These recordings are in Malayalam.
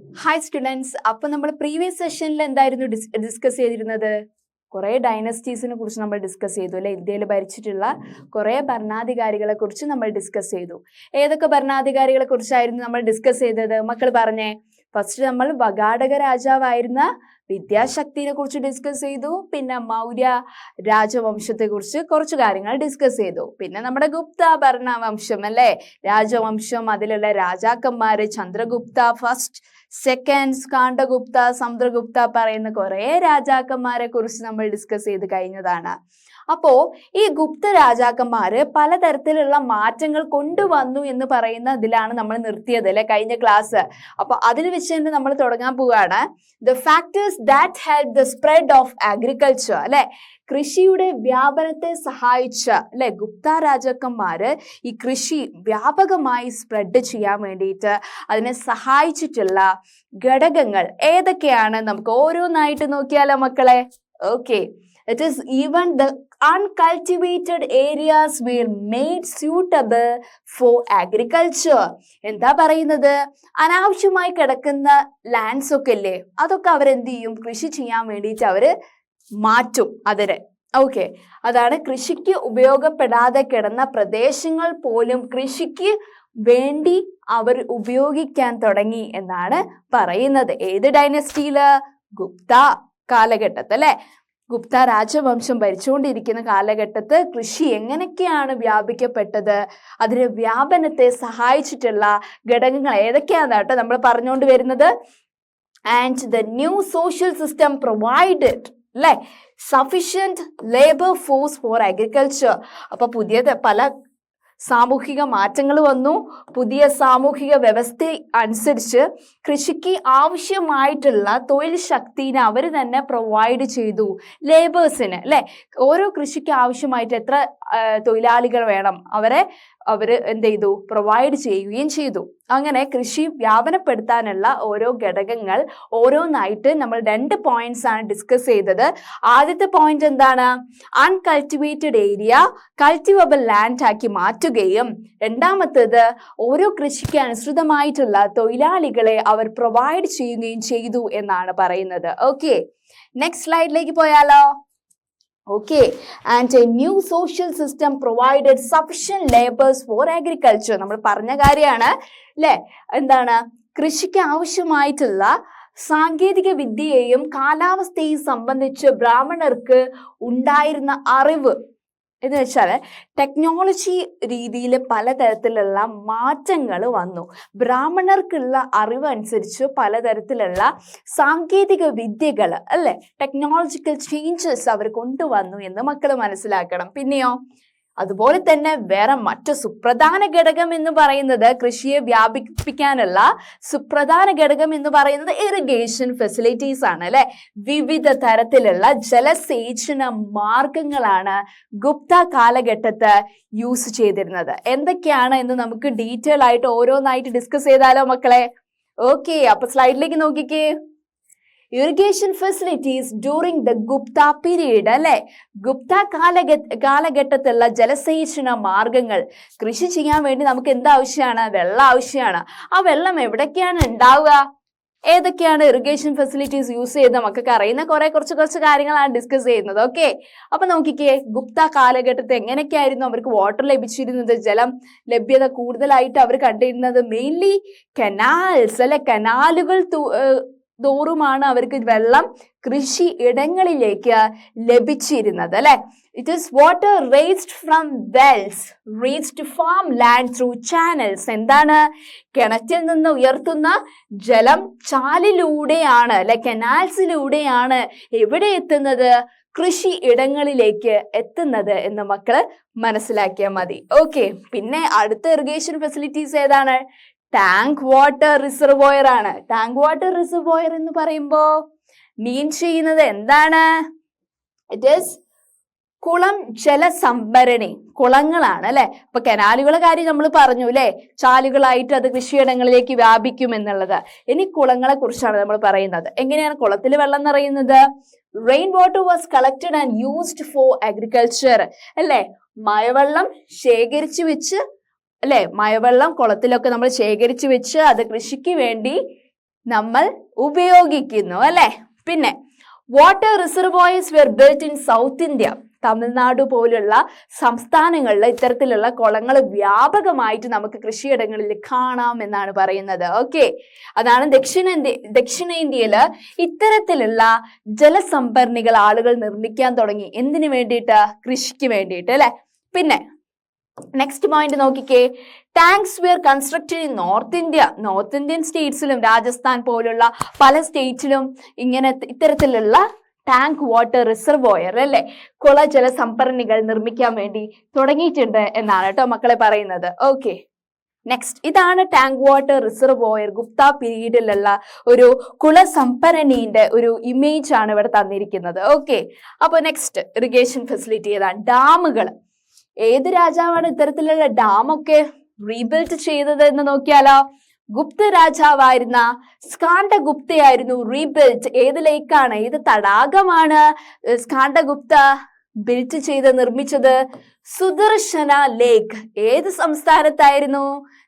ഹായ് സ്റ്റുഡൻസ് അപ്പൊ നമ്മൾ പ്രീവിയസ് സെഷനിൽ എന്തായിരുന്നു ഡിസ്കസ് ചെയ്തിരുന്നത്? കുറെ ഡൈനസ്റ്റീസിനെ കുറിച്ച് നമ്മൾ ഡിസ്കസ് ചെയ്തു അല്ലെ? ഇന്ത്യയിൽ ഭരിച്ചിട്ടുള്ള കുറെ ഭരണാധികാരികളെ കുറിച്ച് നമ്മൾ ഡിസ്കസ് ചെയ്തു. ഏതൊക്കെ ഭരണാധികാരികളെ കുറിച്ചായിരുന്നു നമ്മൾ ഡിസ്കസ് ചെയ്തത്? മക്കൾ പറഞ്ഞേ. ഫസ്റ്റ് നമ്മൾ വഗാടക രാജാവായിരുന്ന വിദ്യാശക്തിനെ കുറിച്ച് ഡിസ്കസ് ചെയ്തു. പിന്നെ മൗര്യ രാജവംശത്തെ കുറിച്ച് കുറച്ച് കാര്യങ്ങൾ ഡിസ്കസ് ചെയ്തു. പിന്നെ നമ്മുടെ ഗുപ്ത ഭരണവംശം അല്ലേ? രാജവംശം അതിലുള്ള രാജാക്കന്മാര് ചന്ദ്രഗുപ്ത ഫസ്റ്റ് സെക്കൻഡ് സ്കാണ്ടഗുപ്ത സമുദ്രഗുപ്ത പറയുന്ന കുറെ രാജാക്കന്മാരെ കുറിച്ച് നമ്മൾ ഡിസ്കസ് ചെയ്ത് കഴിഞ്ഞതാണ്. അപ്പോ ഈ ഗുപ്ത രാജാക്കന്മാര് പലതരത്തിലുള്ള മാറ്റങ്ങൾ കൊണ്ടുവന്നു എന്ന് പറയുന്ന ഇതിലാണ് നമ്മൾ നിർത്തിയത് അല്ലെ? കഴിഞ്ഞ ക്ലാസ് അപ്പൊ അതിൽ വെച്ച് തന്നെ നമ്മൾ തുടങ്ങാൻ പോവുകയാണ്. The factors that help the spread of agriculture അല്ലെ? കൃഷിയുടെ വ്യാപനത്തെ സഹായിച്ച അല്ലെ? ഗുപ്ത രാജാക്കന്മാര് ഈ കൃഷി വ്യാപകമായി സ്പ്രെഡ് ചെയ്യാൻ വേണ്ടിയിട്ട് അതിനെ സഹായിച്ചിട്ടുള്ള ഘടകങ്ങൾ ഏതൊക്കെയാണ്? നമുക്ക് ഓരോന്നായിട്ട് നോക്കിയാലോ മക്കളെ? Okay it is even the uncultivated areas were made suitable for agriculture എന്താ പറയുന്നത്? അനാവശ്യമായി കിടക്കുന്ന ലാൻഡ്സ് ഒക്കെ അല്ലേ അതൊക്കെ അവരെന്ത് ചെയ്യും കൃഷി ചെയ്യാൻ വേണ്ടിയിട്ട് അവർ മാറ്റും അതിനെ. ഓക്കെ അതാണ് കൃഷിക്ക് ഉപയോഗപ്പെടാതെ കിടന്ന പ്രദേശങ്ങൾ പോലും കൃഷിക്ക് വേണ്ടി അവർ ഉപയോഗിക്കാൻ തുടങ്ങി എന്നാണ് പറയുന്നത്. ഏത് ഡൈനസ്റ്റിയിൽ ഗുപ്ത കാലഘട്ടത്തിൽ അല്ലെ ഗുപ്ത രാജവംശം ഭരിച്ചുകൊണ്ടിരിക്കുന്ന കാലഘട്ടത്ത് കൃഷി എങ്ങനെയൊക്കെയാണ് വ്യാപിക്കപ്പെട്ടത്? അതിന് വ്യാപനത്തെ സഹായിച്ചിട്ടുള്ള ഘടകങ്ങൾ ഏതൊക്കെയാണ് കേട്ടോ നമ്മൾ പറഞ്ഞുകൊണ്ട് വരുന്നത്? And the new social system provided അല്ലേ sufficient labour force for agriculture അപ്പോൾ പുതിയ പല സാമൂഹിക മാറ്റങ്ങൾ വന്നു. പുതിയ സാമൂഹിക വ്യവസ്ഥ അനുസരിച്ച് കൃഷിക്ക് ആവശ്യമായിട്ടുള്ള തൊഴിൽ ശക്തിനെ അവർ തന്നെ പ്രൊവൈഡ് ചെയ്തു. ലേബേഴ്സിന് അല്ലെ? ഓരോ കൃഷിക്ക് ആവശ്യമായിട്ട് എത്ര തൊഴിലാളികൾ വേണം. അവരെ അവർ എന്ത് ചെയ്തു? പ്രൊവൈഡ് ചെയ്യുകയും ചെയ്തു. അങ്ങനെ കൃഷി വ്യാപനപ്പെടുത്താനുള്ള ഓരോ ഘടകങ്ങൾ ഓരോന്നായിട്ട് നമ്മൾ രണ്ട് പോയിന്റ്സ് ആണ് ഡിസ്കസ് ചെയ്തത്. ആദ്യത്തെ പോയിന്റ് എന്താണ്? അൺകൾട്ടിവേറ്റഡ് ഏരിയ കൾട്ടിവബിൾ ലാൻഡ് ആക്കി മാറ്റുകയും രണ്ടാമത്തേത് ഓരോ കൃഷിക്ക് അനുസൃതമായിട്ടുള്ള തൊഴിലാളികളെ അവർ പ്രൊവൈഡ് ചെയ്യുകയും ചെയ്തു എന്നാണ് പറയുന്നത്. ഓക്കെ നെക്സ്റ്റ് സ്ലൈഡിലേക്ക് പോയാലോ? Okay and a new social system provided sufficient labours for agriculture നമ്മൾ പറഞ്ഞ കാര്യമാണ് അല്ലേ എന്താണ്? കൃഷിക്ക് ആവശ്യമായിട്ടുള്ള സാങ്കേതിക വിദ്യയെയും കാലാവസ്ഥയെയും സംബന്ധിച്ച് ബ്രാഹ്മണർക്ക് ഉണ്ടായിരുന്ന അറിവ്. എന്ന് വെച്ചാൽ ടെക്നോളജി രീതിയിൽ പലതരത്തിലുള്ള മാറ്റങ്ങൾ വന്നു. ബ്രാഹ്മണർക്കുള്ള അറിവ് അനുസരിച്ച് പലതരത്തിലുള്ള സാങ്കേതിക വിദ്യകൾ അല്ലെ? ടെക്നോളജിക്കൽ ചേഞ്ചസ് അവർ കൊണ്ടുവന്നു എന്ന് മക്കൾ മനസ്സിലാക്കണം. പിന്നെയോ? അതുപോലെ തന്നെ വേറെ മറ്റു സുപ്രധാന ഘടകം എന്ന് പറയുന്നത് കൃഷിയെ വ്യാപിപ്പിക്കാനുള്ള സുപ്രധാന ഘടകം എന്ന് പറയുന്നത് ഇറിഗേഷൻ ഫെസിലിറ്റീസ് ആണ് അല്ലെ? വിവിധ തരത്തിലുള്ള ജലസേചന മാർഗങ്ങളാണ് ഗുപ്ത കാലഘട്ടത്ത് യൂസ് ചെയ്തിരുന്നത്. എന്തൊക്കെയാണ് എന്ന് നമുക്ക് ഡീറ്റെയിൽ ആയിട്ട് ഓരോന്നായിട്ട് ഡിസ്കസ് ചെയ്താലോ മക്കളെ? ഓക്കെ അപ്പൊ സ്ലൈഡിലേക്ക് നോക്കിക്കേ. Irrigation facilities during the Gupta period അല്ലെ? ഗുപ്ത കാലഘ കാലഘട്ടത്തിലുള്ള ജലസേചന മാർഗങ്ങൾ. കൃഷി ചെയ്യാൻ വേണ്ടി നമുക്ക് എന്ത് ആവശ്യമാണ്? വെള്ളം ആവശ്യമാണ്. ആ വെള്ളം എവിടൊക്കെയാണ് ഉണ്ടാവുക? ഏതൊക്കെയാണ് ഇറിഗേഷൻ ഫെസിലിറ്റീസ് യൂസ് ചെയ്ത് നമുക്കൊക്കെ അറിയുന്ന കുറെ കുറച്ച് കുറച്ച് കാര്യങ്ങളാണ് ഡിസ്കസ് ചെയ്യുന്നത്. ഓക്കെ അപ്പൊ നോക്കിക്കേ ഗുപ്ത കാലഘട്ടത്തിൽ എങ്ങനെയൊക്കെയായിരുന്നു അവർക്ക് വാട്ടർ ലഭിച്ചിരുന്നത്? ജലം ലഭ്യത കൂടുതലായിട്ട് അവർ കണ്ടിരുന്നത് മെയിൻലി കനാൽസ് അല്ലെ? കനാലുകൾ തോറുമാണ് അവർക്ക് വെള്ളം കൃഷി ഇടങ്ങളിലേക്ക് ലഭിച്ചിരുന്നത് അല്ലെ? It is water raised from wells reached farm land through channels എന്താണ്? കിണറ്റിൽ നിന്ന് ഉയർത്തുന്ന ജലം ചാലിലൂടെയാണ് അല്ലെ? കനാൽസിലൂടെയാണ് എവിടെ എത്തുന്നത്? കൃഷി ഇടങ്ങളിലേക്ക് എത്തുന്നത് എന്ന് മക്കൾ മനസ്സിലാക്കിയാൽ മതി. ഓക്കെ പിന്നെ അടുത്ത ഇറിഗേഷൻ ഫെസിലിറ്റീസ് ഏതാണ്? ടാങ്ക് വാട്ടർ റിസർവോയർ ആണ്. ടാങ്ക് വാട്ടർ റിസർവോയർ എന്ന് പറയുമ്പോ മീൻ ചെയ്യുന്നത് എന്താണ്? ഇറ്റ് ഈസ് കുളം ജലസംഭരണി കുളങ്ങളാണ് അല്ലെ? ഇപ്പൊ കനാലുകളെ കാര്യം നമ്മൾ പറഞ്ഞു അല്ലെ? ചാലുകളായിട്ട് അത് കൃഷിയിടങ്ങളിലേക്ക് വ്യാപിക്കും എന്നുള്ളത്. ഇനി കുളങ്ങളെ കുറിച്ചാണ് നമ്മൾ പറയുന്നത്. എങ്ങനെയാണ് കുളത്തിൽ വെള്ളം നിറയുന്നത്? Rain water was collected and used for agriculture അല്ലെ? മഴവെള്ളം ശേഖരിച്ചു വെച്ച് അല്ലെ? മഴവെള്ളം കുളത്തിലൊക്കെ നമ്മൾ ശേഖരിച്ചു വെച്ച് അത് കൃഷിക്ക് വേണ്ടി നമ്മൾ ഉപയോഗിക്കുന്നു അല്ലെ? പിന്നെ water reservoirs were built in South India Tamil Nadu പോലുള്ള സംസ്ഥാനങ്ങളിൽ ഇത്തരത്തിലുള്ള കുളങ്ങൾ വ്യാപകമായിട്ട് നമുക്ക് കൃഷിയിടങ്ങളിൽ കാണാം എന്നാണ് പറയുന്നത്. ഓക്കെ അതാണ് ദക്ഷിണേന്ത്യ ദക്ഷിണേന്ത്യയിൽ ഇത്തരത്തിലുള്ള ജലസംഭരണികൾ ആളുകൾ നിർമ്മിക്കാൻ തുടങ്ങി. എന്തിനു വേണ്ടിയിട്ട്? കൃഷിക്ക് വേണ്ടിയിട്ട് അല്ലെ? പിന്നെ നെക്സ്റ്റ് പോയിന്റ് നോക്കിക്കേ. Tanks were constructed in north India north Indian സ്റ്റേറ്റ്സിലും Rajasthan പോലുള്ള പല സ്റ്റേറ്റ്സിലും ഇങ്ങനെ ഇത്തരത്തിലുള്ള ടാങ്ക് വാട്ടർ റിസർവോയർ അല്ലെ? കുളജല സംഭരണികൾ നിർമ്മിക്കാൻ വേണ്ടി തുടങ്ങിയിട്ടുണ്ട് എന്നാണ് കേട്ടോ മക്കളെ പറയുന്നത്. ഓക്കെ നെക്സ്റ്റ് ഇതാണ് ടാങ്ക് വാട്ടർ റിസർവോയർ ഗുപ്ത പീരീഡിലുള്ള ഒരു കുള കുളസംഭരണീന്റെ ഒരു ഇമേജ് ആണ് ഇവിടെ തന്നിരിക്കുന്നത്. ഓക്കെ അപ്പോൾ നെക്സ്റ്റ് ഇറിഗേഷൻ ഫെസിലിറ്റി ഏതാണ്? ഡാമുകൾ. ഏത് രാജാവാണ് ഇത്തരത്തിലുള്ള ഡാമൊക്കെ റീബിൽഡ് ചെയ്തത് എന്ന് നോക്കിയാലോ? ഗുപ്ത രാജാവായിരുന്ന സ്കാണ്ടഗുപ്തയായിരുന്നു റീബിൽഡ് ഏത് ലേക്കാണ് ഏത് തടാകമാണ് സ്കാണ്ടഗുപ്ത ബിൽറ്റ് ചെയ്ത് നിർമ്മിച്ചത്? സുദർശന ലേക്ക് ഏത് സംസ്ഥാനത്തായിരുന്നു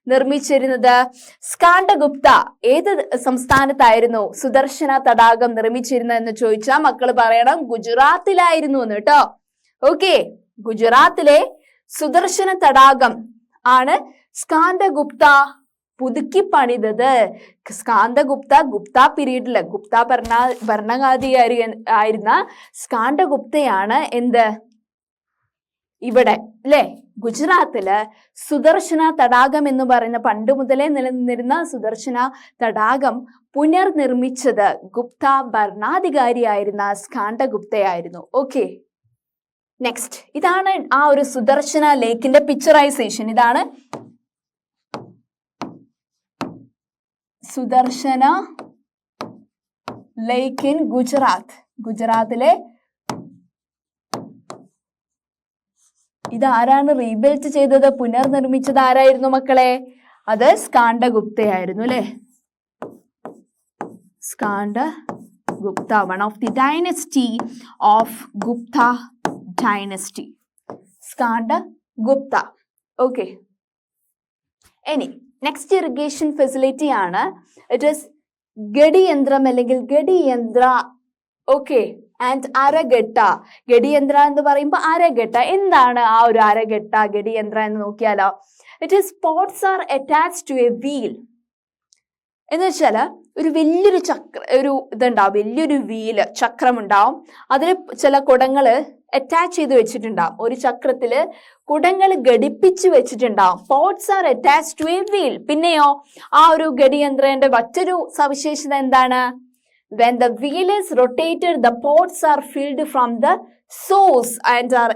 നിർമ്മിച്ചിരുന്നത്? സ്കാണ്ടഗുപ്ത ഏത് സംസ്ഥാനത്തായിരുന്നു സുദർശന തടാകം നിർമ്മിച്ചിരുന്നത് എന്ന് ചോദിച്ചാൽ മക്കൾ പറയണം ഗുജറാത്തിലായിരുന്നു എന്ന് കേട്ടോ. ഓക്കെ ഗുജറാത്തിലെ സുദർശന തടാകം ആണ് സ്കാന്തഗുപ്ത പുതുക്കി പണിതത്. സ്കാന്തഗുപ്ത ഗുപ്ത പീരീഡിൽ. ഗുപ്ത ഭരണ ഭരണാധികാരി ആയിരുന്ന സ്കാന്തഗുപ്തയാണ് എന്ത്? ഇവിടെ അല്ലെ ഗുജറാത്തിൽ സുദർശന തടാകം എന്ന് പറയുന്ന പണ്ട് മുതലേ നിലനിന്നിരുന്ന സുദർശന തടാകം പുനർനിർമ്മിച്ചത് ഗുപ്ത ഭരണാധികാരിയായിരുന്ന സ്കാണ്ടഗുപ്തയായിരുന്നു ഓക്കെ. നെക്സ്റ്റ് ഇതാണ് ആ ഒരു സുദർശന ലേക്കിന്റെ പിക്ചറൈസേഷൻ ഇതാണ് സുദർശന ലേക്ക് ഇൻ ഗുജറാത്ത് ഗുജറാത്തിലെ ഇത് ആരാണ് റീബിൽറ്റ് ചെയ്തത് പുനർനിർമ്മിച്ചത് ആരായിരുന്നു മക്കളെ? അത് സ്കാണ്ടഗുപ്തയായിരുന്നു അല്ലെ? Skanda Gupta one of the dynasty of Gupta dynasty Skanda Gupta okay ഇനി നെക്സ്റ്റ് ഇറിഗേഷൻ ഫെസിലിറ്റി ആണ്. ഇറ്റ് ഇസ് ഗഡിയന്ത്രം അല്ലെങ്കിൽ ഗഡിയന്ത്ര ഓക്കെ ആൻഡ് അരഗട്ട ഗഡിയന്ത്ര എന്ന് പറയുമ്പോൾ അരഗട്ട എന്താണ് ആ ഒരു അരഗട്ട ഗഡിയന്ത്ര എന്ന് നോക്കിയാലോ? It is pots are attach to a wheel എന്ന് വെച്ചാൽ ഒരു വലിയൊരു ചക്ര ഒരു ഇതുണ്ടാവും വലിയൊരു വീൽ ചക്രം ഉണ്ടാവും അതിൽ ചില കുടങ്ങൾ അറ്റാച്ച് ചെയ്ത് വെച്ചിട്ടുണ്ടാവും. ഒരു ചക്രത്തിൽ കുടങ്ങൾ ഘടിപ്പിച്ച് വെച്ചിട്ടുണ്ടാവും. Pots are attach to a wheel പിന്നെയോ ആ ഒരു ഘടിയന്ത്രന്റെ മറ്റൊരു സവിശേഷത എന്താണ്? When the wheel is rotated the pots are filled from the source and are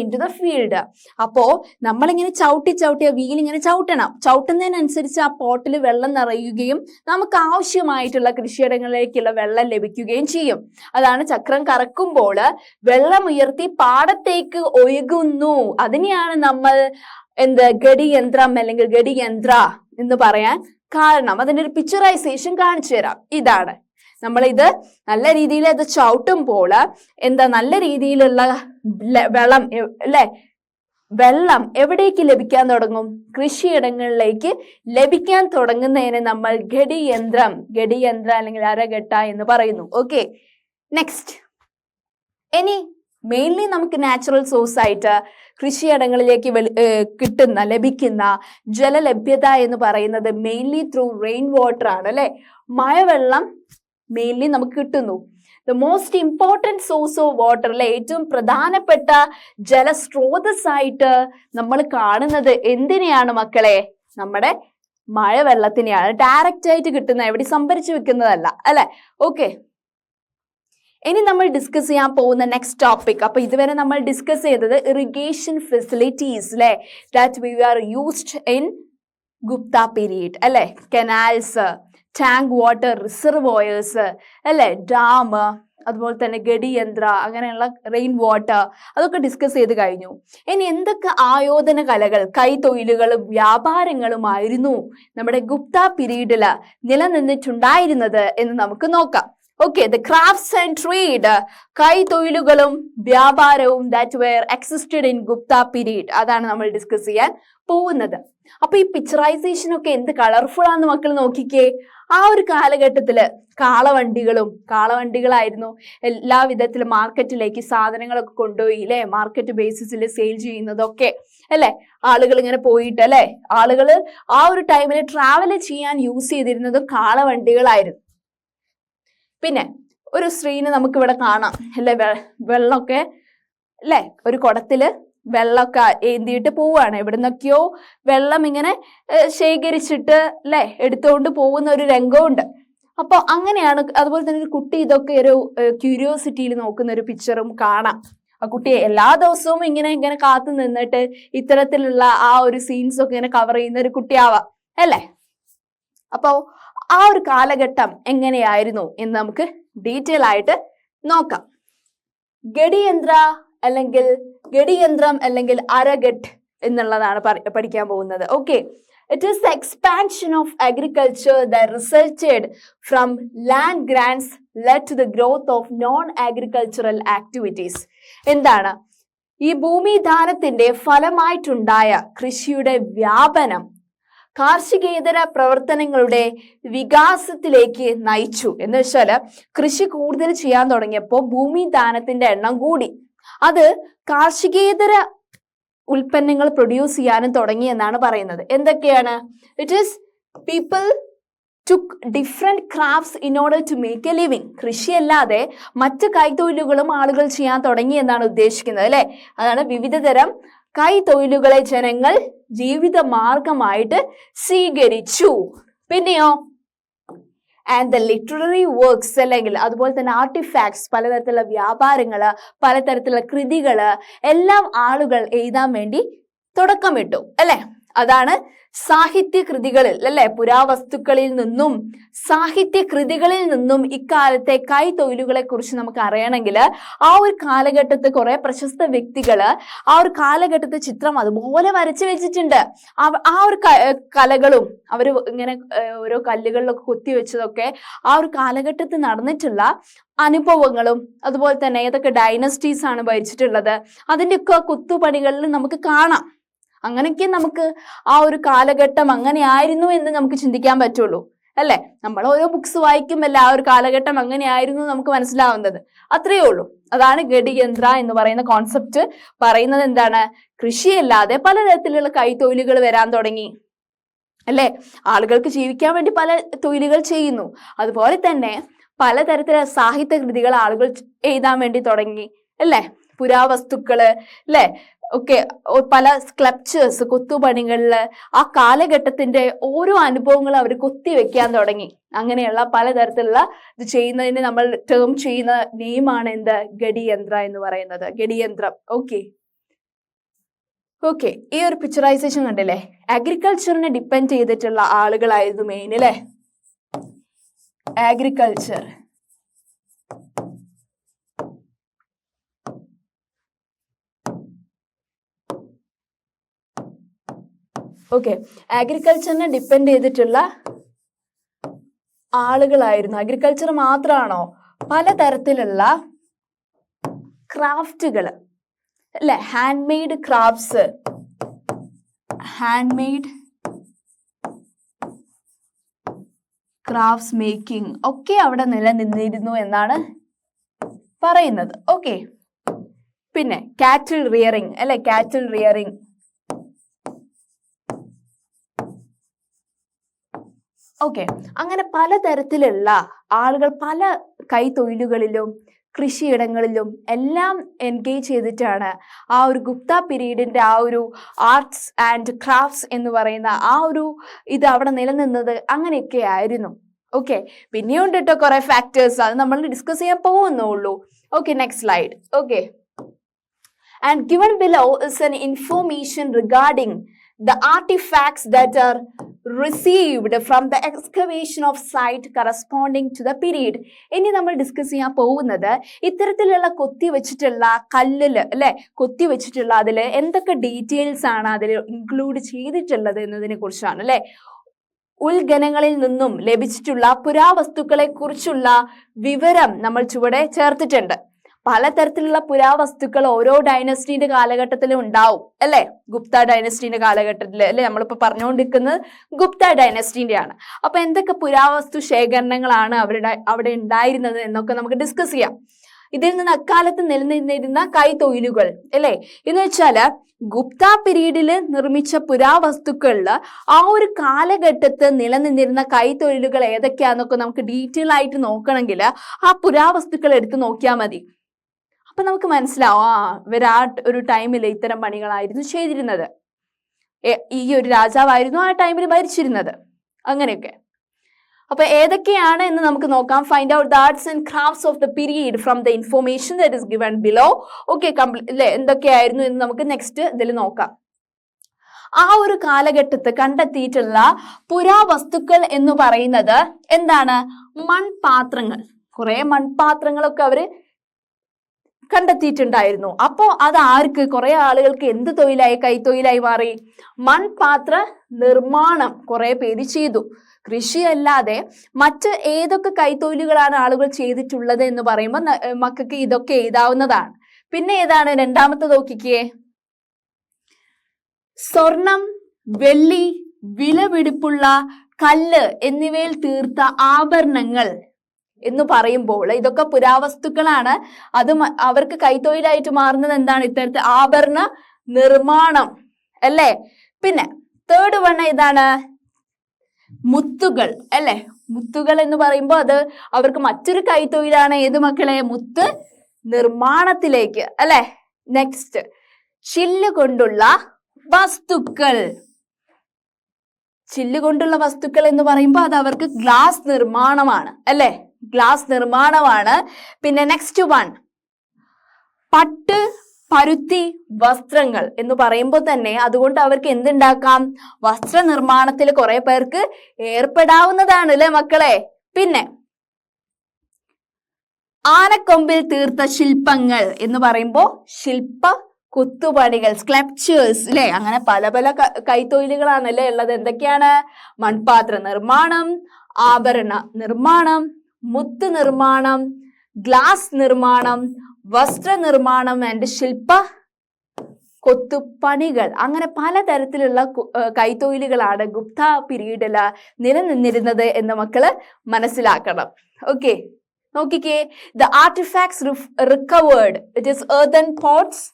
into the field അപ്പോ നമ്മളിങ്ങനെ ചവിട്ടി ചവിട്ടി ആ വീൽ ഇങ്ങനെ ചവിട്ടണം. ചവിട്ടുന്നതിനനുസരിച്ച് ആ പോട്ടിൽ വെള്ളം നിറയുകയും നമുക്ക് ആവശ്യമായിട്ടുള്ള കൃഷിയിടങ്ങളിലേക്കുള്ള വെള്ളം ലഭിക്കുകയും ചെയ്യും. അതാണ് ചക്രം കറക്കുമ്പോൾ വെള്ളം ഉയർത്തി പാടത്തേക്ക് ഒഴുകുന്നു. അതിനെയാണ് നമ്മൾ എന്ത് ഗഡിയന്ത്രം അല്ലെങ്കിൽ ഗഡിയന്ത്ര എന്ന് പറയാൻ കാരണം. അതിന്റെ ഒരു പിക്ചറൈസേഷൻ കാണിച്ചു തരാം. ഇതാണ്. നമ്മൾ ഇത് നല്ല രീതിയിൽ ഇത് ചവിട്ടുമ്പോൾ എന്താ നല്ല രീതിയിലുള്ള വെള്ളം അല്ലേ? വെള്ളം എവിടേക്ക് ലഭിക്കാൻ തുടങ്ങും? കൃഷിയിടങ്ങളിലേക്ക് ലഭിക്കാൻ തുടങ്ങുന്നതിന് നമ്മൾ ഘടിയന്ത്രം ഘടിയന്ത്രം അല്ലെങ്കിൽ അരഘട്ട എന്ന് പറയുന്നു. ഓക്കെ നെക്സ്റ്റ് ഇനി മെയിൻലി നമുക്ക് നാച്ചുറൽ സോഴ്സ് ആയിട്ട് കൃഷിയിടങ്ങളിലേക്ക് കിട്ടുന്ന ലഭിക്കുന്ന ജലലഭ്യത എന്ന് പറയുന്നത് മെയിൻലി ത്രൂ റെയിൻ വാട്ടർ ആണ് അല്ലെ? മഴവെള്ളം മെയിൻലി നമുക്ക് കിട്ടുന്നു. The most important source of water അല്ലെ ഏറ്റവും പ്രധാനപ്പെട്ട ജലസ്രോതസ്സായിട്ട് നമ്മൾ കാണുന്നത് എന്തിനെയാണ് മക്കളെ? നമ്മുടെ മഴവെള്ളത്തിനെയാണ്. ഡയറക്റ്റ് ആയിട്ട് കിട്ടുന്ന എവിടെ സംഭരിച്ചു വെക്കുന്നതല്ല അല്ലെ? ഓക്കെ ഇനി നമ്മൾ ഡിസ്കസ് ചെയ്യാൻ പോകുന്ന നെക്സ്റ്റ് ടോപ്പിക് അപ്പൊ ഇതുവരെ നമ്മൾ ഡിസ്കസ് ചെയ്തത് ഇറിഗേഷൻ ഫെസിലിറ്റീസ് അല്ലെ that we are used in Gupta period അല്ലെ? കനാൽസ് ടാങ്ക് വാട്ടർ റിസർവോയേഴ്സ് അല്ലേ? ഡാം അതുപോലെ തന്നെ ഗഡിയന്ത്ര അങ്ങനെയുള്ള റെയിൻ വാട്ടർ അതൊക്കെ ഡിസ്കസ് ചെയ്ത് കഴിഞ്ഞു. ഇനി എന്തൊക്കെ ആയോധന കലകൾ കൈത്തൊഴിലുകളും വ്യാപാരങ്ങളുമായിരുന്നു നമ്മുടെ ഗുപ്ത പീരീഡിൽ നിലനിന്നിട്ടുണ്ടായിരുന്നത് എന്ന് നമുക്ക് നോക്കാം. Okay the crafts and trade കൈത്തൊഴിലുകളും വ്യാപാരവും that were existed in Gupta period അതാണ് നമ്മൾ ഡിസ്കസ് ചെയ്യാൻ പോകുന്നത്. അപ്പൊ ഈ പിക്ചറൈസേഷൻ ഒക്കെ എന്ത് കളർഫുൾ ആണെന്ന് മക്കൾ നോക്കിക്കേ. ആ ഒരു കാലഘട്ടത്തിൽ കാളവണ്ടികളും കാളവണ്ടികളായിരുന്നു എല്ലാ വിധത്തിലും മാർക്കറ്റിലേക്ക് സാധനങ്ങളൊക്കെ കൊണ്ടുപോയി അല്ലേ മാർക്കറ്റ് ബേസിസിൽ സെയിൽ ചെയ്യുന്നതൊക്കെ അല്ലേ? ആളുകൾ ഇങ്ങനെ പോയിട്ട് അല്ലേ? ആളുകൾ ആ ഒരു ടൈമിൽ ട്രാവൽ ചെയ്യാൻ യൂസ് ചെയ്തിരുന്നത് കാളവണ്ടികളായിരുന്നു. പിന്നെ ഒരു സ്ത്രീനെ നമുക്കിവിടെ കാണാം അല്ലെ? വെള്ളമൊക്കെ അല്ലെ? ഒരു കുടത്തിൽ വെള്ളമൊക്കെ ഏന്തിയിട്ട് പോവുകയാണ്. എവിടുന്നൊക്കെയോ വെള്ളം ഇങ്ങനെ ശേഖരിച്ചിട്ട് അല്ലെ എടുത്തുകൊണ്ട് പോകുന്ന ഒരു രംഗമുണ്ട്. അപ്പോൾ അങ്ങനെയാണ് അതുപോലെ തന്നെ ഒരു കുട്ടി ഇതൊക്കെ ഒരു ക്യൂരിയോസിറ്റിയിൽ നോക്കുന്ന ഒരു പിക്ചറും കാണാം. ആ കുട്ടിയെ എല്ലാ ദിവസവും ഇങ്ങനെ ഇങ്ങനെ കാത്തു നിന്നിട്ട് ഇത്തരത്തിലുള്ള ആ ഒരു സീൻസ് ഒക്കെ ഇങ്ങനെ കവർ ചെയ്യുന്ന ഒരു കുട്ടിയാവാം അല്ലേ? അപ്പോ ആ ഒരു കാലഘട്ടം എങ്ങനെയായിരുന്നു എന്ന് നമുക്ക് ഡീറ്റെയിൽ ആയിട്ട് നോക്കാം. ഗഡിയന്ത്ര അല്ലെങ്കിൽ ഗടിയന്ത്രം അല്ലെങ്കിൽ അരഗട്ട് എന്നുള്ളതാണ് പഠിക്കാൻ പോകുന്നത്. Okay it is the expansion of agriculture the resulted from land grants led to the growth of non agricultural activities എന്താണ്? ഈ ഭൂമിദാനത്തിന്റെ ഫലമായിട്ടുണ്ടായ കൃഷിയുടെ വ്യാപനം കാർഷികേതര പ്രവർത്തനങ്ങളുടെ വികാസത്തിലേക്ക് നയിച്ചു. എന്ന് വെച്ചാൽ കൃഷി കൂടുതൽ ചെയ്യാൻ തുടങ്ങിയപ്പോൾ ഭൂമിദാനത്തിന്റെ എണ്ണം കൂടി അത് കാർഷികേതര ഉൽപ്പന്നങ്ങൾ പ്രൊഡ്യൂസ് ചെയ്യാനും തുടങ്ങി എന്നാണ് പറയുന്നത്. എന്തൊക്കെയാണ്? It is people took different crafts in order to make a living കൃഷിയല്ലാതെ മറ്റ് കൈത്തൊഴിലുകളും ആളുകൾ ചെയ്യാൻ തുടങ്ങി എന്നാണ് ഉദ്ദേശിക്കുന്നത് അല്ലേ? അതാണ് വിവിധ തരം കൈത്തൊഴിലുകളെ ജനങ്ങൾ ജീവിത മാർഗമായിട്ട് സ്വീകരിച്ചു. പിന്നെയോ? ആൻഡ് ദ ലിറ്റററി വർക്ക്സ് അല്ലെങ്കിൽ അതുപോലെ തന്നെ ആർട്ടിഫാക്ട്സ് പലതരത്തിലുള്ള വ്യാപാരങ്ങൾ പലതരത്തിലുള്ള കൃതികൾ എല്ലാം ആളുകൾ എഴുതാൻ വേണ്ടി തുടക്കമിട്ടു. അല്ലേ? അതാണ് സാഹിത്യ കൃതികളിൽ അല്ലെ? പുരാവസ്തുക്കളിൽ നിന്നും സാഹിത്യ കൃതികളിൽ നിന്നും ഇക്കാലത്തെ കൈത്തൊഴിലുകളെ കുറിച്ച് നമുക്ക് അറിയണമെങ്കിൽ ആ ഒരു കാലഘട്ടത്തെ കുറെ പ്രശസ്ത വ്യക്തികൾ ആ ഒരു കാലഘട്ടത്തെ ചിത്രം അതുപോലെ വരച്ചു വെച്ചിട്ടുണ്ട്. ആ ഒരു കലകളും അവർ ഇങ്ങനെ ഓരോ കല്ലുകളിലൊക്കെ കുത്തി വെച്ചതൊക്കെ ആ ഒരു കാലഘട്ടത്തിൽ നടന്നിട്ടുള്ള അനുഭവങ്ങളും അതുപോലെ തന്നെ ഏതൊക്കെ ഡൈനസ്റ്റീസ് ആണ് ഭരിച്ചിട്ടുള്ളത് അതിന്റെയൊക്കെ കുത്തുപണികളിൽ നമുക്ക് കാണാം. അങ്ങനെയൊക്കെ നമുക്ക് ആ ഒരു കാലഘട്ടം അങ്ങനെയായിരുന്നു എന്ന് നമുക്ക് ചിന്തിക്കാൻ പറ്റുള്ളൂ അല്ലേ? നമ്മൾ ഓരോ ബുക്സ് വായിക്കുമല്ല ആ ഒരു കാലഘട്ടം അങ്ങനെയായിരുന്നു നമുക്ക് മനസ്സിലാവുന്നത്. അത്രയേ ഉള്ളൂ. അതാണ് ഗഡിയന്ത്ര എന്ന് പറയുന്ന കോൺസെപ്റ്റ് പറയുന്നത് എന്താണ്? കൃഷിയല്ലാതെ പലതരത്തിലുള്ള കൈത്തൊഴിലുകൾ വരാൻ തുടങ്ങി അല്ലേ? ആളുകൾക്ക് ജീവിക്കാൻ വേണ്ടി പല തൊഴിലുകൾ ചെയ്യുന്നു. അതുപോലെ തന്നെ പലതരത്തിലുള്ള സാഹിത്യ കൃതികൾ ആളുകൾ എഴുതാൻ വേണ്ടി തുടങ്ങി അല്ലേ? പുരാവസ്തുക്കൾ അല്ലെ? ഒക്കെ പല സ്ക്ലപ്ചേഴ്സ് കൊത്തുപണികളിൽ ആ കാലഘട്ടത്തിന്റെ ഓരോ അനുഭവങ്ങളും അവർ കൊത്തി വെക്കാൻ തുടങ്ങി. അങ്ങനെയുള്ള പലതരത്തിലുള്ള ഇത് ചെയ്യുന്നതിന് നമ്മൾ ടേം ചെയ്യുന്ന നെയിമാണ് എന്ത്? ഗഡിയന്ത്ര എന്ന് പറയുന്നത്. ഗഡിയന്ത്രം ഓക്കെ ഓക്കെ ഈ ഒരു പിക്ചറൈസേഷൻ കണ്ടില്ലേ? അഗ്രികൾച്ചറിനെ ഡിപ്പെൻഡ് ചെയ്തിട്ടുള്ള ആളുകളായിരുന്നു മെയിൻ അല്ലേ അഗ്രികൾച്ചർ ഓക്കെ അഗ്രികൾച്ചറിനെ ഡിപ്പെൻഡ് ചെയ്തിട്ടുള്ള ആളുകളായിരുന്നു. അഗ്രികൾച്ചർ മാത്രമാണോ പലതരത്തിലുള്ള ക്രാഫ്റ്റുകൾ അല്ലെ? Hand made crafts hand made crafts making ഒക്കെ അവിടെ നിലനിന്നിരുന്നു എന്നാണ് പറയുന്നത്. ഓക്കെ പിന്നെ കാറ്റിൽ റിയറിംഗ് അല്ലെ? കാറ്റിൽ റിയറിംഗ് ഓക്കെ അങ്ങനെ പലതരത്തിലുള്ള ആളുകൾ പല കൈത്തൊഴിലുകളിലും കൃഷിയിടങ്ങളിലും എല്ലാം എൻഗേജ് ചെയ്തിട്ടാണ് ആ ഒരു ഗുപ്ത പീരീഡിന്റെ ആ ഒരു ആർട്സ് ആൻഡ് ക്രാഫ്റ്റ്സ് എന്ന് പറയുന്ന ആ ഒരു ഇത് അവിടെ നിലനിന്നത് അങ്ങനെയൊക്കെ ആയിരുന്നു. ഓക്കെ പിന്നെയുണ്ട് കേട്ടോ കുറെ ഫാക്ടേഴ്സ് അത് നമ്മൾ ഡിസ്കസ് ചെയ്യാൻ പോകുന്നുള്ളൂ. Okay next slide okay and given below is an information regarding the artifacts that are received from the excavation of site corresponding to the period. ഇനി നമ്മൾ ഡിസ്കസ് ചെയ്യാൻ പോകുന്നത് ഇത്തരത്തിലുള്ള കൊത്തി വെച്ചിട്ടുള്ള കല്ലിൽ അല്ലെ? കൊത്തി വെച്ചിട്ടുള്ള അതിൽ എന്തൊക്കെ ഡീറ്റെയിൽസ് ആണ് അതിൽ ഇൻക്ലൂഡ് ചെയ്തിട്ടുള്ളത് എന്നതിനെ കുറിച്ചാണ് അല്ലെ? ഉൾഗണങ്ങളിൽ നിന്നും ലഭിച്ചിട്ടുള്ള പുരാവസ്തുക്കളെ കുറിച്ചുള്ള വിവരം നമ്മൾ ചുവടെ ചേർത്തിട്ടുണ്ട്. പലതരത്തിലുള്ള പുരാവസ്തുക്കൾ ഓരോ ഡൈനസ്റ്റിന്റെ കാലഘട്ടത്തിലും ഉണ്ടാവും അല്ലെ? ഗുപ്ത ഡൈനസ്റ്റിന്റെ കാലഘട്ടത്തിൽ അല്ലെ? നമ്മളിപ്പോ പറഞ്ഞുകൊണ്ടിരിക്കുന്നത് ഗുപ്ത ഡൈനസ്റ്റിന്റെ ആണ് അപ്പൊ എന്തൊക്കെ പുരാവസ്തു ശേഖരണങ്ങളാണ് അവരുടെ അവിടെ ഉണ്ടായിരുന്നത് എന്നൊക്കെ നമുക്ക് ഡിസ്കസ് ചെയ്യാം. ഇതിൽ നിന്ന് അക്കാലത്ത് നിലനിന്നിരുന്ന കൈത്തൊഴിലുകൾ അല്ലെ? എന്ന് വെച്ചാൽ ഗുപ്ത പീരീഡിൽ നിർമ്മിച്ച പുരാവസ്തുക്കളിൽ ആ ഒരു കാലഘട്ടത്ത് നിലനിന്നിരുന്ന കൈത്തൊഴിലുകൾ ഏതൊക്കെയാന്നൊക്കെ നമുക്ക് ഡീറ്റെയിൽ ആയിട്ട് നോക്കണമെങ്കിൽ ആ പുരാവസ്തുക്കൾ എടുത്ത് നോക്കിയാൽ മതി. അപ്പൊ നമുക്ക് മനസ്സിലാവും ആ ആ ഒരു ടൈമിൽ ഇത്തരം പണികളായിരുന്നു ചെയ്തിരുന്നത്. ഈ ഒരു രാജാവായിരുന്നു ആ ടൈമിൽ ഭരിച്ചിരുന്നത്. അങ്ങനെയൊക്കെ. അപ്പൊ ഏതൊക്കെയാണ് എന്ന് നമുക്ക് നോക്കാം. Find out the arts and crafts of the period from the information that is given below okay complete അല്ലെ എന്തൊക്കെയായിരുന്നു എന്ന് നമുക്ക് നെക്സ്റ്റ് ഇതിൽ നോക്കാം. ആ ഒരു കാലഘട്ടത്ത് കണ്ടെത്തിയിട്ടുള്ള പുരാവസ്തുക്കൾ എന്ന് പറയുന്നത് എന്താണ്? മൺപാത്രങ്ങൾ. കുറെ മൺപാത്രങ്ങളൊക്കെ അവർ കണ്ടെത്തിയിട്ടുണ്ടായിരുന്നു. അപ്പോ അത് ആർക്ക്? കുറേ ആളുകൾക്ക് എന്ത് തൊഴിലായി? കൈത്തൊഴിലായി മാറി. മൺപാത്ര നിർമ്മാണം കുറേ പേര് ചെയ്തു. കൃഷിയല്ലാതെ മറ്റ് ഏതൊക്കെ കൈത്തൊഴിലുകളാണ് ആളുകൾ ചെയ്തിട്ടുള്ളത് എന്ന് പറയുമ്പോൾ മക്കൾക്ക് ഇതൊക്കെ എഴുതാവുന്നതാണ്. പിന്നെ ഏതാണ്? രണ്ടാമത്തെ നോക്കിക്കേ. സ്വർണം വെള്ളി വിലപിടിപ്പുള്ള കല്ല് എന്നിവയിൽ തീർത്ത ആഭരണങ്ങൾ. എന്ന് പറയുമ്പോൾ ഇതൊക്കെ പുരാവസ്തുക്കളാണ്. അത് അവർക്ക് കൈത്തൊഴിലായിട്ട് മാറുന്നത് എന്താണ്? ഇത്തരത്തിൽ ആഭരണ നിർമ്മാണം അല്ലേ? പിന്നെ തേർഡ് വൺ ഇതാണ് മുത്തുകൾ അല്ലെ? മുത്തുകൾ എന്ന് പറയുമ്പോൾ അത് അവർക്ക് മറ്റൊരു കൈത്തൊഴിലാണ്. ഏത് മക്കളെ? മുത്ത് നിർമ്മാണത്തിലേക്ക് അല്ലെ? നെക്സ്റ്റ് ചില്ല് കൊണ്ടുള്ള വസ്തുക്കൾ. ചില്ല് കൊണ്ടുള്ള വസ്തുക്കൾ എന്ന് പറയുമ്പോൾ അത് അവർക്ക് ഗ്ലാസ് നിർമ്മാണമാണ് അല്ലെ? ഗ്ലാസ് നിർമ്മാണമാണ്. പിന്നെ നെക്സ്റ്റ് വൺ പട്ട് പരുത്തി വസ്ത്രങ്ങൾ എന്ന് പറയുമ്പോൾ തന്നെ അതുകൊണ്ട് അവർക്ക് എന്തുണ്ടാക്കാം? വസ്ത്ര നിർമ്മാണത്തിൽ കുറെ പേർക്ക് ഏർപ്പെടാവുന്നതാണ് അല്ലെ മക്കളെ? പിന്നെ ആനക്കൊമ്പിൽ തീർത്ത ശില്പങ്ങൾ എന്ന് പറയുമ്പോൾ ശില്പ കുത്തുപണികൾ സ്ക്ലപ്ചേഴ്സ് അല്ലെ അങ്ങനെ പല പല കൈത്തൊഴിലുകളാണല്ലേ ഉള്ളത്. എന്തൊക്കെയാണ്? മൺപാത്ര നിർമ്മാണം ആഭരണ നിർമ്മാണം മുത്ത് നിർമ്മാണം ഗ്ലാസ് നിർമ്മാണം വസ്ത്ര നിർമ്മാണം ആൻഡ് ശില്പ കൊത്തുപണികൾ. അങ്ങനെ പലതരത്തിലുള്ള കൈത്തൊഴിലുകളാണ് ഗുപ്ത പീരീഡിൽ നിലനിന്നിരുന്നത് എന്ന് മക്കൾ മനസ്സിലാക്കണം. ഓക്കെ നോക്കിക്കേ. The artifacts recovered it is earthen pots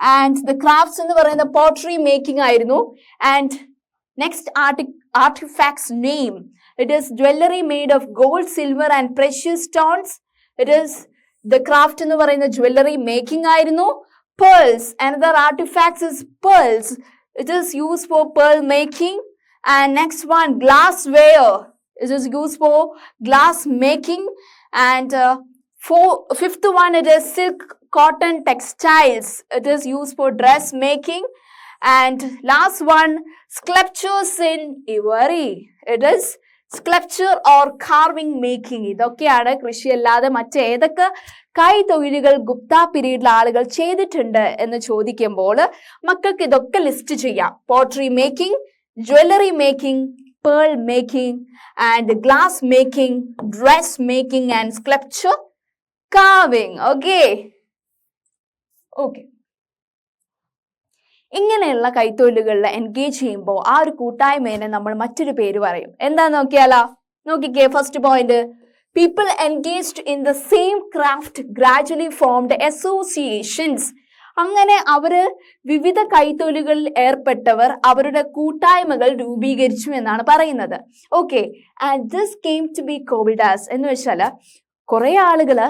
and the crafts എന്ന് പറയുന്ന പോട്ടറി മേക്കിംഗ് ആയിരുന്നു. And next arti artifacts name it is jewellery made of gold silver and precious stones it is the craft എന്ന് പറയുന്ന ജ്വല്ലറി മേക്കിംഗ് ആയിരുന്നു pearls another artifacts is pearls it is used for pearl making and next one glassware it is used for glass making and uh, four, fifth one it is silk cotton textiles it is used for dress making and last one sculptures in ivory it is sculpture or carving making ഇതൊക്കെയാണ് കൃഷി അല്ലാതെ മറ്റേതൊക്കെ കൈത്തൊഴിലുകൾ ഗുപ്ത പീരീഡിൽ ആളുകൾ ചെയ്തിട്ടുണ്ട് എന്ന് ചോദിക്കുമ്പോൾ മക്കൾക്ക് ഇതൊക്കെ ലിസ്റ്റ് ചെയ്യാം. Pottery making jewellery making pearl making and glass making dress making and sculpture carving okay okay ഇങ്ങനെയുള്ള കൈത്തൊഴിലുകളിൽ എൻഗേജ് ചെയ്യുമ്പോൾ ആ ഒരു കൂട്ടായ്മേനെ നമ്മൾ മറ്റൊരു പേര് പറയും. എന്താ നോക്കിയാലോ? നോക്കിക്കേ first point people engaged in the same craft gradually formed associations അങ്ങനെ അവർ വിവിധ കൈത്തൊഴിലുകളിൽ ഏർപ്പെട്ടവർ അവരുടെ കൂട്ടായ്മകൾ രൂപീകരിച്ചു എന്നാണ് പറയുന്നത്. Okay and this came to be കോവിഡാസ് എന്ന് വെച്ചാൽ കുറെ ആളുകൾ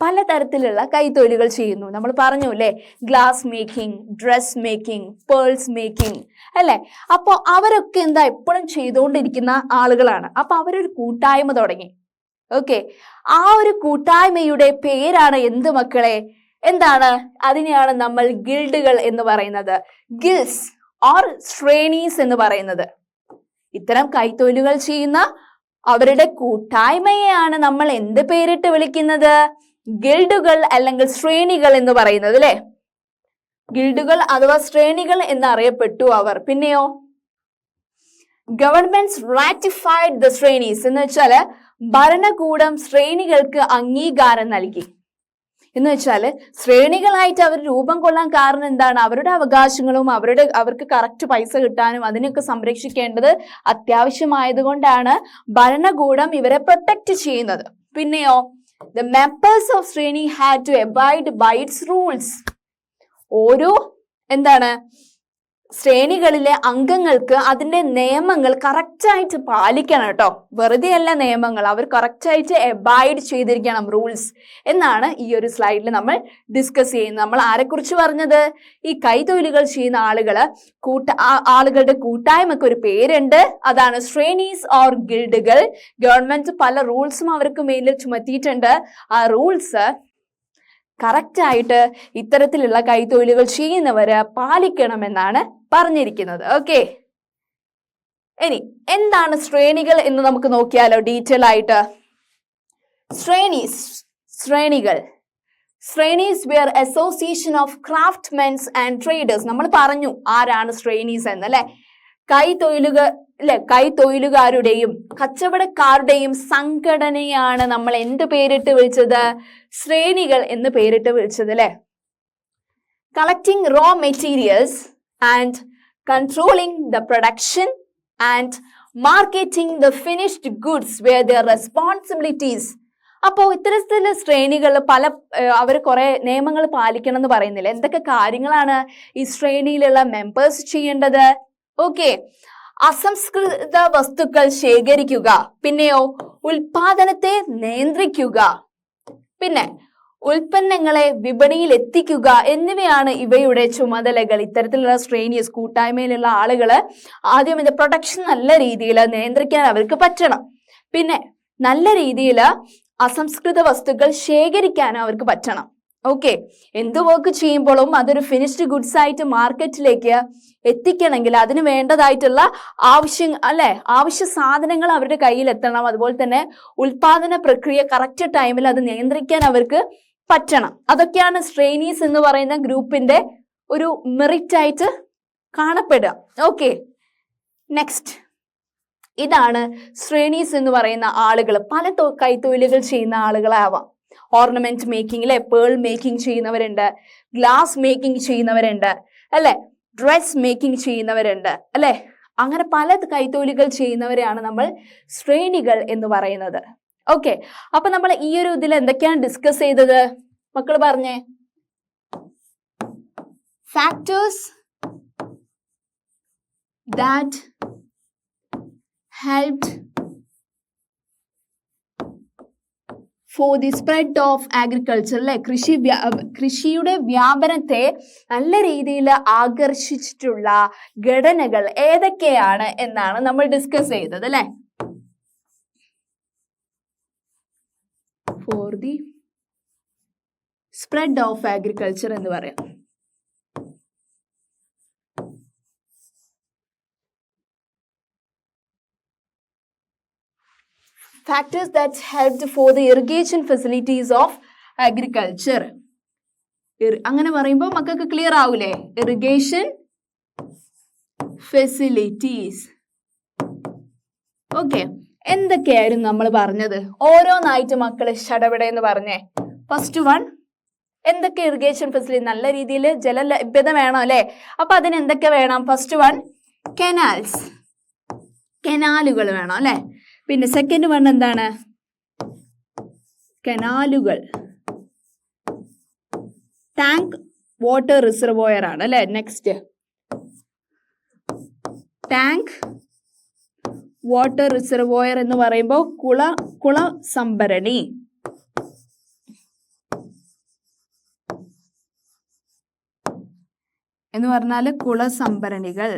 പലതരത്തിലുള്ള കൈത്തൊഴിലുകൾ ചെയ്യുന്നു. നമ്മൾ പറഞ്ഞു അല്ലേ? Glass making dress making pearls making അല്ലെ? അപ്പോൾ അവരൊക്കെ എന്താ എപ്പോഴും ചെയ്തുകൊണ്ടിരിക്കുന്ന ആളുകളാണ്. അപ്പൊ അവരൊരു കൂട്ടായ്മ തുടങ്ങി. ഓക്കെ ആ ഒരു കൂട്ടായ്മയുടെ പേരാണ് എന്ത് മക്കളെ? എന്താണ്? അതിനെയാണ് നമ്മൾ ഗിൽഡുകൾ എന്ന് പറയുന്നത്. ഗിൽസ് ഓർ ശ്രേണീസ് എന്ന് പറയുന്നത്. ഇത്തരം കൈത്തൊഴിലുകൾ ചെയ്യുന്ന അവരുടെ കൂട്ടായ്മയെയാണ് നമ്മൾ എന്ത് പേരിട്ട് വിളിക്കുന്നത്? ഗിൽഡുകൾ അല്ലെങ്കിൽ ശ്രേണികൾ എന്ന് പറയുന്നത് അല്ലെ ഗിൽഡുകൾ അഥവാ ശ്രേണികൾ എന്നറിയപ്പെട്ടു അവർ. പിന്നെയോ? ഗവൺമെന്റ് റാറ്റിഫൈഡ് ദ ശ്രേണീസ് എന്ന് വെച്ചാൽ ഭരണകൂടം ശ്രേണികൾക്ക് അംഗീകാരം നൽകി. എന്ന് വെച്ചാൽ ശ്രേണികളായിട്ട് അവർ രൂപം കൊള്ളാൻ കാരണം എന്താണ്? അവരുടെ അവകാശങ്ങളും അവരുടെ അവർക്ക് കറക്റ്റ് പൈസ കിട്ടാനും അതിനൊക്കെ സംരക്ഷിക്കേണ്ടത് അത്യാവശ്യമായതുകൊണ്ടാണ് ഭരണകൂടം ഇവരെ പ്രൊട്ടക്ട് ചെയ്യുന്നത്. പിന്നെയോ? ദ മെമ്പേഴ്സ് ഓഫ് ശ്രേണി had to abide by its rules ഓരോ എന്താണ്? ശ്രേണികളിലെ അംഗങ്ങൾക്ക് അതിന്റെ നിയമങ്ങൾ കറക്റ്റായിട്ട് പാലിക്കണം കേട്ടോ. വെറുതെ അല്ല നിയമങ്ങൾ അവർ കറക്റ്റായിട്ട് അബൈഡ് ചെയ്തിരിക്കണം റൂൾസ് എന്നാണ് ഈ ഒരു സ്ലൈഡിൽ നമ്മൾ ഡിസ്കസ് ചെയ്യുന്നത്. നമ്മൾ ആരെക്കുറിച്ച് പറഞ്ഞത്? ഈ കൈതൊഴിലുകൾ ചെയ്യുന്ന ആളുകൾ കൂട്ട ആളുകളുടെ കൂട്ടായ്മക്ക് ഒരു പേരുണ്ട്. അതാണ് ശ്രേണീസ് ഓർ ഗിൽഡുകൾ. ഗവൺമെന്റ് പല റൂൾസും അവർക്ക് മേലിൽ ചുമത്തിയിട്ടുണ്ട്. ആ റൂൾസ് കറക്റ്റായിട്ട് ഇത്തരത്തിലുള്ള കൈത്തൊഴിലുകൾ ചെയ്യുന്നവര് പാലിക്കണമെന്നാണ് പറഞ്ഞിരിക്കുന്നത്. ഓക്കെ ഇനി എന്താണ് ശ്രേണികൾ എന്ന് നമുക്ക് നോക്കിയാലോ ഡീറ്റെയിൽ ആയിട്ട്? ശ്രേണീസ് ശ്രേണികൾ. Shrenis were association of craftmens and traders നമ്മൾ പറഞ്ഞു ആരാണ് ശ്രേണീസ് എന്ന് അല്ലെ? കൈത്തൊഴിലുകൾ അല്ലെ കൈത്തൊഴിലുകാരുടെയും കച്ചവടക്കാരുടെയും സംഘടനയാണ് നമ്മൾ എന്ത് പേരിട്ട് വിളിച്ചത്? ശ്രേണികൾ എന്ന് പേരിട്ട് വിളിച്ചത് അല്ലെ? Collecting raw materials and controlling the production and marketing the finished goods were their responsibilities. അപ്പോൾ ഇത്തരത്തിലുള്ള ശ്രേണികൾ പല അവർ കുറെ നിയമങ്ങൾ പാലിക്കണം എന്ന് പറയുന്നില്ല. എന്തൊക്കെ കാര്യങ്ങളാണ് ഈ ശ്രേണിയിലുള്ള മെമ്പേഴ്സ് ചെയ്യേണ്ടത്? ഓക്കെ അസംസ്കൃത വസ്തുക്കൾ ശേഖരിക്കുക. പിന്നെയോ ഉൽപാദനത്തെ നിയന്ത്രിക്കുക. പിന്നെ ഉൽപ്പന്നങ്ങളെ വിപണിയിൽ എത്തിക്കുക എന്നിവയാണ് ഇവയുടെ ചുമതലകൾ. ഇത്തരത്തിലുള്ള ശ്രേണിയസ് കൂട്ടായ്മയിലുള്ള ആളുകൾ ആദ്യം ഇത് പ്രൊഡക്ഷൻ നല്ല രീതിയിൽ നിയന്ത്രിക്കാൻ അവർക്ക് പറ്റണം. പിന്നെ നല്ല രീതിയിൽ അസംസ്കൃത വസ്തുക്കൾ ശേഖരിക്കാനും അവർക്ക് പറ്റണം. ഓക്കെ എന്ത് വർക്ക് ചെയ്യുമ്പോഴും അതൊരു ഫിനിഷ്ഡ് ഗുഡ്സ് ആയിട്ട് മാർക്കറ്റിലേക്ക് എത്തിക്കണമെങ്കിൽ അതിന് വേണ്ടതായിട്ടുള്ള ആവശ്യം അല്ലെ? ആവശ്യ സാധനങ്ങൾ അവരുടെ കയ്യിൽ എത്തണം അതുപോലെ തന്നെ ഉൽപാദന പ്രക്രിയ കറക്റ്റ് ടൈമിൽ അത് നിയന്ത്രിക്കാൻ അവർക്ക് പറ്റണം. അതൊക്കെയാണ് ശ്രേണീസ് എന്ന് പറയുന്ന ഗ്രൂപ്പിന്റെ ഒരു മെറിറ്റ് ആയിട്ട് കാണപ്പെടുക. ഓക്കെ നെക്സ്റ്റ് ഇതാണ് ശ്രേണീസ് എന്ന് പറയുന്ന ആളുകൾ. പല കൈത്തൊഴിലുകൾ ചെയ്യുന്ന ആളുകളാവാം. ഓർണമെന്റ് മേക്കിംഗ് പേൾ മേക്കിംഗ് ചെയ്യുന്നവരുണ്ട്. ഗ്ലാസ് മേക്കിംഗ് ചെയ്യുന്നവരുണ്ട്. അല്ലെ? ഡ്രസ് മേക്കിംഗ് ചെയ്യുന്നവരുണ്ട്. അല്ലെ? അങ്ങനെ പല കൈത്തൊഴിലുകൾ ചെയ്യുന്നവരെയാണ് നമ്മൾ ശ്രേണികൾ എന്ന് പറയുന്നത്. ഓക്കെ അപ്പൊ നമ്മൾ ഈ ഒരു ഇതിൽ എന്തൊക്കെയാണ് ഡിസ്കസ് ചെയ്തത്? മക്കൾ പറഞ്ഞേ. Factors that helped for the spread of agriculture അല്ലെ? കൃഷി കൃഷിയുടെ വ്യാപനത്തെ നല്ല രീതിയിൽ ആകർഷിച്ചിട്ടുള്ള ഘടനകൾ ഏതൊക്കെയാണ് എന്നാണ് നമ്മൾ ഡിസ്കസ് ചെയ്തത് അല്ലെ? For the spread of agriculture എന്ന് പറയാം. Factors that helped for the irrigation facilities of ഇർ- അങ്ങനെ പറയുമ്പോൾ മക്കൾക്ക് ക്ലിയർ ആവൂലേ? ഇറിഗേഷൻ ഫെസിലിറ്റീസ് ഓക്കെ എന്തൊക്കെയായിരുന്നു നമ്മൾ പറഞ്ഞത്? ഓരോന്നായിട്ട് മക്കൾ ഷടപട എന്ന് പറഞ്ഞേ. ഫസ്റ്റ് വൺ എന്തൊക്കെ ഇറിഗേഷൻ ഫെസിലിറ്റി നല്ല രീതിയിൽ ജല ലഭ്യത വേണം അല്ലെ? അപ്പൊ അതിന് എന്തൊക്കെ വേണം? ഫസ്റ്റ് വൺ കെനാൽസ് കെനാലുകൾ വേണം അല്ലെ? പിന്നെ സെക്കൻഡ് വൺ എന്താണ്? കനാലുകൾ. ടാങ്ക് വാട്ടർ റിസർവോയർ ആണ് അല്ലെ? നെക്സ്റ്റ് ടാങ്ക് വാട്ടർ റിസർവോയർ എന്ന് പറയുമ്പോൾ കുള കുള സംഭരണി. എന്ന് പറഞ്ഞാൽ കുളസംഭരണികൾ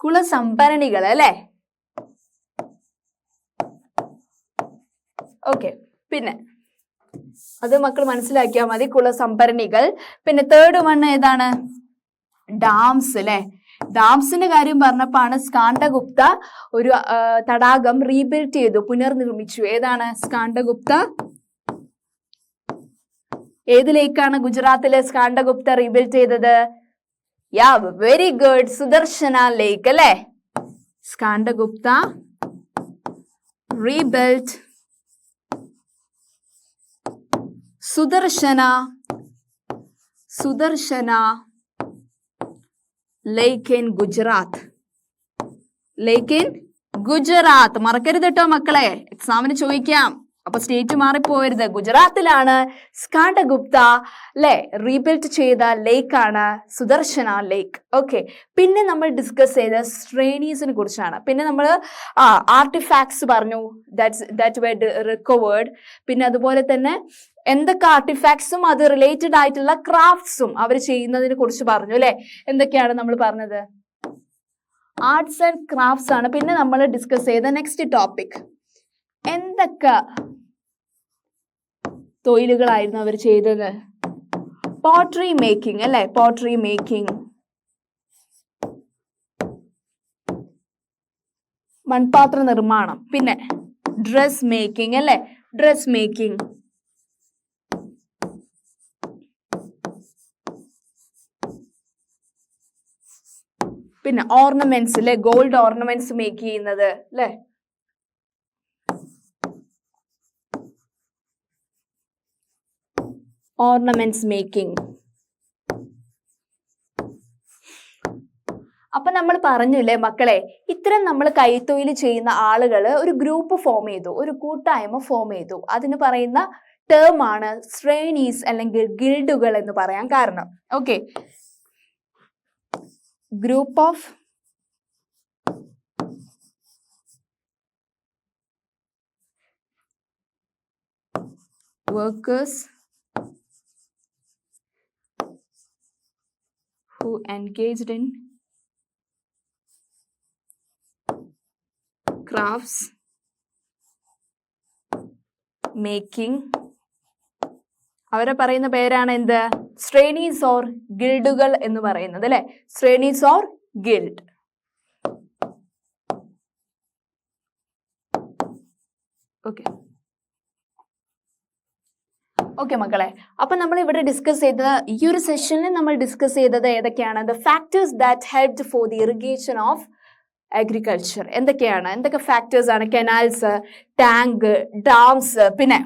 കുളസംഭരണികൾ അല്ലേ? ഓക്കെ പിന്നെ. അത് മക്കൾ മനസ്സിലാക്കിയാൽ മതി കുളസംഭരണികൾ പിന്നെ തേർഡ് വൺ ഏതാണ്? ഡാംസ് അല്ലെ? ഡാംസിന്റെ കാര്യം പറഞ്ഞപ്പോഴാണ് സ്കാണ്ടഗുപ്ത ഒരു തടാകം റീബിൽഡ് ചെയ്തു പുനർനിർമ്മിച്ചു. ഏതാണ് സ്കാണ്ടഗുപ്ത ഏത് ലേക്കാണ് ഗുജറാത്തിലെ സ്കാണ്ടഗുപ്ത റീബിൽഡ് ചെയ്തത്? Yeah very good. Sudarshana lake അല്ലേ? Skandagupta rebuild Sudarshana. Sudarshana. Lake in Gujarat lake in Gujarat മറക്കരുത് കേട്ടോ മക്കളെ. എക്സാമിന് ചോദിക്കാം. അപ്പൊ സ്റ്റേറ്റ് മാറിപ്പോയരുത് ഗുജറാത്തിലാണ് സ്കാണ്ടഗുപ്ത അല്ലെ റീബിൽഡ് ചെയ്ത ലേക്ക് ആണ് സുദർശന ലേക്ക് ഓക്കെ പിന്നെ നമ്മൾ ഡിസ്കസ് ചെയ്ത ശ്രേണീസിനെ കുറിച്ചാണ്. പിന്നെ നമ്മൾ ആർട്ടിഫാക്ട്സ് പറഞ്ഞു. ദാറ്റ്സ് ദാറ്റ് വെഡ് റിക്കവേർഡ് പിന്നെ അതുപോലെ തന്നെ എന്തൊക്കെ ആർട്ടിഫാക്ട്സും അത് റിലേറ്റഡ് ആയിട്ടുള്ള ക്രാഫ്റ്റ്സും അവർ ചെയ്യുന്നതിനെ കുറിച്ച് പറഞ്ഞു അല്ലെ എന്തൊക്കെയാണ് നമ്മൾ പറഞ്ഞത്? ആർട്സ് ആൻഡ് ക്രാഫ്റ്റ്സ് ആണ്. പിന്നെ നമ്മൾ ഡിസ്കസ് ചെയ്ത നെക്സ്റ്റ് ടോപ്പിക് എന്തൊക്കെ തൊഴിലുകളായിരുന്നു അവർ ചെയ്തത്. പോട്രി മേക്കിംഗ് അല്ലെ? പോട്രി മേക്കിംഗ് മൺപാത്ര നിർമ്മാണം. പിന്നെ ഡ്രസ് മേക്കിംഗ് അല്ലെ? ഡ്രസ് മേക്കിംഗ് പിന്നെ ഓർണമെന്റ്സ് അല്ലെ? ഗോൾഡ് ഓർണമെന്റ്സ് മേക്ക് ചെയ്യുന്നത് അല്ലെ? ഓർണമെന്റ്സ് മേക്കിംഗ് അപ്പൊ നമ്മൾ പറഞ്ഞില്ലേ മക്കളെ ഇത്തരം നമ്മൾ കൈത്തൊഴിൽ ചെയ്യുന്ന ആളുകൾ ഒരു ഗ്രൂപ്പ് ഫോം ചെയ്തു ഒരു കൂട്ടായ്മ ഫോം ചെയ്തു. അതിന് പറയുന്ന ടേം ആണ് ശ്രേണീസ് അല്ലെങ്കിൽ ഗിൽഡുകൾ എന്ന് പറയാൻ കാരണം. Okay group of workers who engaged in crafts making. അവരെ പറയുന്ന പേരാണ് എന്ത്? ശ്രേണീസ് ഓർ ഗിൽഡുകൾ എന്ന് പറയുന്നത് അല്ലെ? Shrenis or guild okay okay മക്കളെ. അപ്പൊ നമ്മൾ ഇവിടെ ഡിസ്കസ് ചെയ്തത് ഈ ഒരു സെഷനിൽ നമ്മൾ ഡിസ്കസ് ചെയ്തത് ഏതൊക്കെയാണ്? The factors that help for the irrigation of agriculture എന്തൊക്കെയാണ്? എന്തൊക്കെ ഫാക്ടേഴ്സ് ആണ്? കെനാൽസ് ടാങ്ക് ഡാംസ് പിന്നെ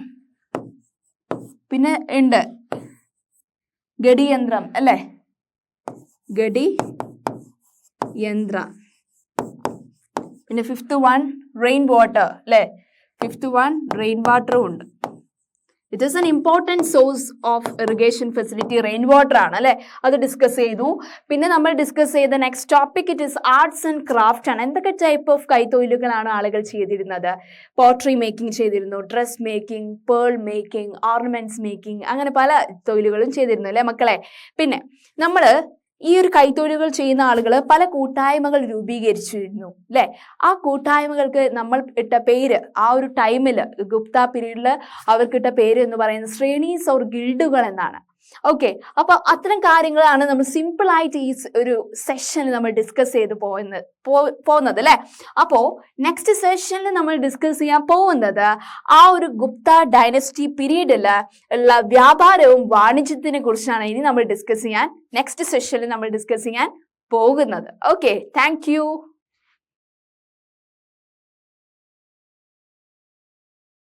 പിന്നെ ഉണ്ട്. ഗഡിയന്ത്രം അല്ലേ? ഗഡി യന്ത്ര പിന്നെ ഫിഫ്ത്ത് വൺ റെയിൻ വാട്ടർ അല്ലേ? ഫിഫ്ത്ത് വൺ റെയിൻ വാട്ടറും ഉണ്ട്. It is an important source of irrigation facility rain water ആണ് അല്ലേ? അത് ഡിസ്കസ് ചെയ്തു. പിന്നെ നമ്മൾ ഡിസ്കസ് ചെയ്ത next topic it is arts and craft ആണ്. എന്തൊക്കെ ടൈപ്പ് ഓഫ് കൈത്തൊഴിലുകളാണ് ആളുകൾ ചെയ്തിരുന്നത്? പോട്രി മേക്കിംഗ് ചെയ്തിരുന്നു dress making pearl making ornaments making അങ്ങനെ പല തൊഴിലുകളും ചെയ്തിരുന്നു അല്ലേ മക്കളെ? പിന്നെ നമ്മൾ ഈ ഒരു കൈത്തൊഴിലുകൾ ചെയ്യുന്ന ആളുകൾ പല കൂട്ടായ്മകൾ രൂപീകരിച്ചിരുന്നു അല്ലെ? ആ കൂട്ടായ്മകൾക്ക് നമ്മൾ ഇട്ട പേര് ആ ഒരു ടൈമിൽ ഗുപ്ത പീരീഡിൽ അവർക്കിട്ട പേര് എന്ന് പറയുന്നത് ശ്രേണീസ് ഓർ ഗിൽഡുകൾ എന്നാണ്. ഓക്കെ അപ്പോൾ അത്തരം കാര്യങ്ങളാണ് നമ്മൾ സിമ്പിൾ ആയിട്ട് ഈ ഒരു സെഷനിൽ നമ്മൾ ഡിസ്കസ് ചെയ്ത് പോകുന്നത് പോകുന്നത് അല്ലേ? അപ്പോൾ നെക്സ്റ്റ് സെഷനിൽ നമ്മൾ ഡിസ്കസ് ചെയ്യാൻ പോകുന്നത് ആ ഒരു ഗുപ്ത ഡൈനസ്റ്റി പീരീഡിൽ ഉള്ള വ്യാപാരവും വാണിജ്യത്തിനെ കുറിച്ചാണ് ഇനി നമ്മൾ ഡിസ്കസ് ചെയ്യാൻ നെക്സ്റ്റ് സെഷനിൽ നമ്മൾ ഡിസ്കസ് ചെയ്യാൻ പോകുന്നത്. Okay thank